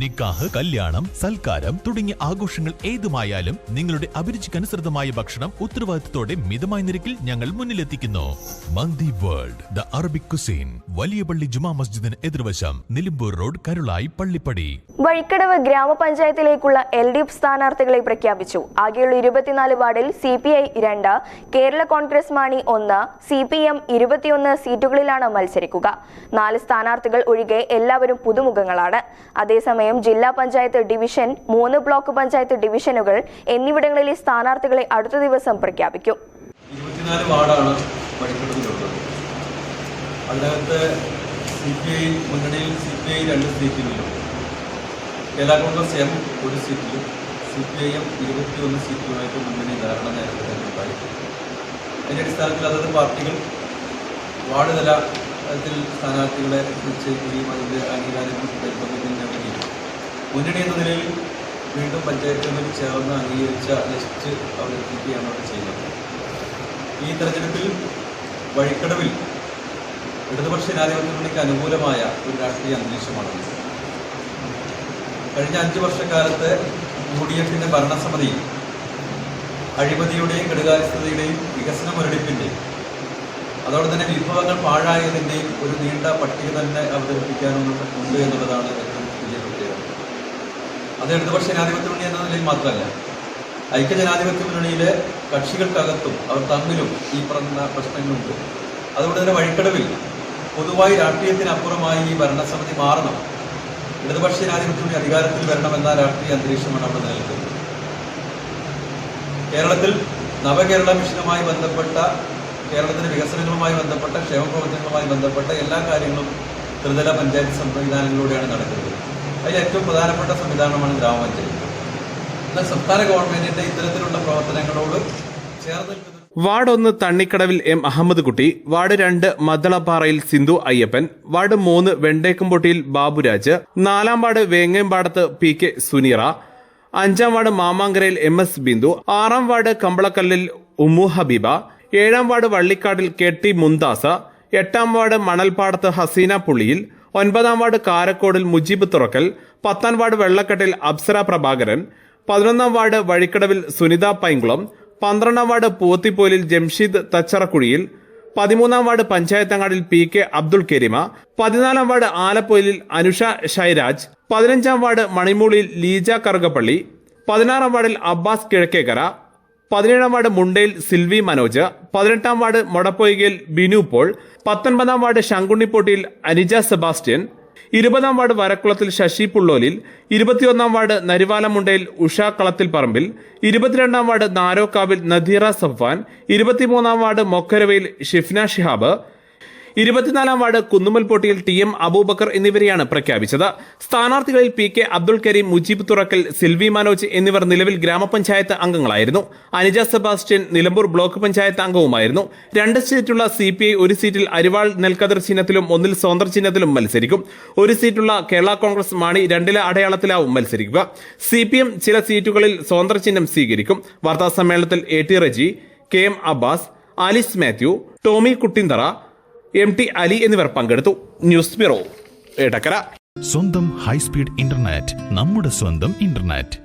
നിക്കാഹ് കല്യാണം സൽക്കാരം തുടങ്ങിയ ആഘോഷങ്ങൾ ഏതുമായാലും നിങ്ങളുടെ അഭിരുചിക്കനുസൃതമായ ഭക്ഷണം ഉത്തരവാദിത്തത്തോടെ മിതമായ നിരക്കിൽ ഞങ്ങൾ മുന്നിലെത്തിക്കുന്നു. Mandi world the Arabic cuisine വലിയ പള്ളി ജുമാ മസ്ജിദിന് എതിർവശം നിലമ്പൂർ റോഡ് കരുളായി പള്ളിപ്പടി. വഴിക്കടവ് ഗ്രാമപഞ്ചായത്തിലേക്കുള്ള എൽ ഡി എഫ് സ്ഥാനാർത്ഥികളെ പ്രഖ്യാപിച്ചു. ആകെയുള്ള ഇരുപത്തിനാല് വാർഡിൽ സി പി ഐ രണ്ട് കേരള കോൺഗ്രസ് മാണി ഒന്ന് സി പി എം ഇരുപത്തിയൊന്ന് സീറ്റുകളിലാണ് മത്സരിക്കുക. നാല് സ്ഥാനാർത്ഥികൾ ഒഴികെ എല്ലാവരും പുതുമുഖങ്ങളാണ്. അതേസമയം ജില്ലാ പഞ്ചായത്ത് ഡിവിഷൻ മൂന്ന് ബ്ലോക്ക് പഞ്ചായത്ത് ഡിവിഷനുകൾ എന്നിവിടങ്ങളിലെ സ്ഥാനാർത്ഥികളെ അടുത്ത ദിവസം പ്രഖ്യാപിക്കും. അതിനകത്ത് സി പി ഐ മുന്നണിയിൽ സി പി ഐ രണ്ട് സീറ്റുകളിലും കേരള കോൺഗ്രസ് എം ഒരു സീറ്റിലും സി പി ഐ എം ഇരുപത്തിയൊന്ന് സീറ്റുകളായിട്ട് മുന്നണി ധാരണ നേരത്തെ തന്നെ ഉണ്ടായി അതിന്റെ അടിസ്ഥാനത്തിൽ അതത് പാർട്ടികൾ വാർഡ് തലത്തിൽ സ്ഥാനാർത്ഥികളെ നിശ്ചയിക്കുകയും അതിന്റെ അംഗീകാരം കൈപ്പറ്റുന്നതിന് വേണ്ടി മുന്നണി എന്ന നിലയിൽ വീണ്ടും പഞ്ചായത്തുകളിൽ ചേർന്ന് അംഗീകരിച്ച ലിസ്റ്റ് അവതരിപ്പിക്കുകയാണ് അവർ ചെയ്യുന്നത്. ഈ തെരഞ്ഞെടുപ്പിൽ വഴിക്കടവിൽ ഇടതുപക്ഷ ജനാധിപത്യ മുന്നണിക്ക് അനുകൂലമായ ഒരു രാഷ്ട്രീയ അന്തരീക്ഷമാണ് കഴിഞ്ഞ അഞ്ച് വർഷക്കാലത്ത് യു ഡി എഫിന്റെ ഭരണസമിതി അഴിമതിയുടെയും കെടുകാര്യസ്ഥതയുടെയും വികസന മുരടിപ്പിന്റെയും അതോടെ തന്നെ വിഭവങ്ങൾ പാഴായതിന്റെയും ഒരു നീണ്ട പട്ടിക തന്നെ അവതരിപ്പിക്കാനുണ്ട് എന്നുള്ളതാണ് ഏറ്റവും വലിയ പ്രത്യേകത. അത് ഇടതുപക്ഷ ജനാധിപത്യ മുന്നണി എന്ന നിലയിൽ മാത്രമല്ല ഐക്യജനാധിപത്യ മുന്നണിയിലെ കക്ഷികൾക്കകത്തും അവർ തമ്മിലും ഈ പറഞ്ഞ പ്രശ്നങ്ങളുണ്ട്. അതുകൊണ്ട് തന്നെ വഴിക്കടവിൽ പൊതുവായി രാഷ്ട്രീയത്തിനപ്പുറമായി ഈ ഭരണസമിതി മാറണം. ഇടതുപക്ഷ ജനാധിപത്യം അധികാരത്തിൽ വരണമെന്ന രാഷ്ട്രീയ അന്തരീക്ഷമാണ് അവിടെ നിലനിൽക്കുന്നത്. കേരളത്തിൽ നവകേരള മിഷനുമായി ബന്ധപ്പെട്ട കേരളത്തിന്റെ വികസനങ്ങളുമായി ബന്ധപ്പെട്ട ക്ഷേമ പ്രവർത്തനങ്ങളുമായി ബന്ധപ്പെട്ട എല്ലാ കാര്യങ്ങളും ത്രിതല പഞ്ചായത്ത് സംവിധാനങ്ങളിലൂടെയാണ് നടക്കുന്നത്. അതിൽ ഏറ്റവും പ്രധാനപ്പെട്ട സംവിധാനമാണ് ഗ്രാമപഞ്ചായത്ത്. എന്നാൽ സംസ്ഥാന ഗവൺമെന്റിന്റെ ഇത്തരത്തിലുള്ള പ്രവർത്തനങ്ങളോട് ചേർന്ന് വാർഡ് ഒന്ന് തണ്ണിക്കടവിൽ എം അഹമ്മദ് കുട്ടി വാർഡ് രണ്ട് മദ്ദളപ്പാറയിൽ സിന്ധു അയ്യപ്പൻ വാർഡ് മൂന്ന് വെണ്ടേക്കുംപൊട്ടിയിൽ ബാബുരാജ് നാലാം വാർഡ് വേങ്ങേമ്പാടത്ത് പി കെ സുനീറ അഞ്ചാം വാർഡ് മാമാങ്കരയിൽ എം എസ് ബിന്ദു ആറാം വാർഡ് കമ്പളക്കല്ലിൽ ഉമ്മു ഹബീബ ഏഴാം വാർഡ് വള്ളിക്കാട്ടിൽ കെ ടി മുന്താസ എട്ടാം വാർഡ് മണൽപ്പാടത്ത് ഹസീന പുള്ളിയിൽ ഒൻപതാം വാർഡ് കാരക്കോടിൽ മുജീബ് തുറക്കൽ പത്താം വാർഡ് വെള്ളക്കെട്ടിൽ അപ്സര പ്രഭാകരൻ പതിനൊന്നാം വാർഡ് വഴിക്കടവിൽ സുനിത പൈങ്കുളം പന്ത്രണ്ടാം വാർഡ് പോത്തിപ്പോലിൽ ജംഷീദ് തച്ചറക്കുഴിയിൽ പതിമൂന്നാം വാർഡ് പഞ്ചായത്തങ്ങാടിൽ പി കെ അബ്ദുൾ കരീമ പതിനാലാം വാർഡ് ആലപ്പൊയിലിൽ അനുഷ ഷൈരാജ് പതിനഞ്ചാം വാർഡ് മണിമൂളിൽ ലീജ കറുകപ്പള്ളി പതിനാറാം വാർഡിൽ അബ്ബാസ് കിഴക്കേക്കര പതിനേഴാം വാർഡ് മുണ്ടയിൽ സിൽവി മനോജ് പതിനെട്ടാം വാർഡ് മൊടപ്പൊയ്കയിൽ ബിനു പോൾ പത്തൊൻപതാം വാർഡ് ശങ്കുണ്ണിപ്പോട്ടിയിൽ അനിജ സെബാസ്റ്റ്യൻ ഇരുപതാം വാർഡ് വരക്കുളത്തിൽ ശശി പുള്ളോലിൽ ഇരുപത്തിയൊന്നാം വാർഡ് നരിവാലമുണ്ടയിൽ ഉഷ കളത്തിൽ പറമ്പിൽ ഇരുപത്തിരണ്ടാം വാർഡ് നാരോക്കാവിൽ നദീറ സഫ്വാൻ ഇരുപത്തിമൂന്നാം വാർഡ് മൊക്കരവയിൽ ഷിഫ്ന ഷിഹാബ് ഇരുപത്തിനാലാം വാർഡ് കുന്നുമൽപോട്ടിയിൽ ടി എം അബൂബക്കർ എന്നിവരെയാണ് പ്രഖ്യാപിച്ചത്. സ്ഥാനാർത്ഥികളിൽ പി കെ അബ്ദുൾ കരീം മുജീബ് തുറക്കൽ സിൽവി മനോജ് എന്നിവർ നിലവിൽ ഗ്രാമപഞ്ചായത്ത് അംഗങ്ങളായിരുന്നു. അനിജ സെബാസ്റ്റ്യൻ നിലമ്പൂർ ബ്ലോക്ക് പഞ്ചായത്ത് അംഗവുമായിരുന്നു. രണ്ട് സീറ്റുള്ള സി പി ഐ ഒരു സീറ്റിൽ അരിവാൾ നെൽക്കതിർ ചിഹ്നത്തിലും ഒന്നിൽ സ്വതന്ത്ര ചിഹ്നത്തിലും മത്സരിക്കും. ഒരു സീറ്റുള്ള കേരള കോൺഗ്രസ് മാണി രണ്ടിലെ അടയാളത്തിലാവും മത്സരിക്കുക. സി പി എം ചില സീറ്റുകളിൽ സ്വതന്ത്ര ചിഹ്നം സ്വീകരിക്കും. വാർത്താ സമ്മേളനത്തിൽ A T Reji K M Abbas Alice Mathew Tomy Kuttinthara M T Ali എന്നിവർ പങ്കെടുത്തു. News bureau Edakkara. സ്വന്തം ഹൈസ്പീഡ് ഇന്റർനെറ്റ് നമ്മുടെ സ്വന്തം ഇന്റർനെറ്റ്.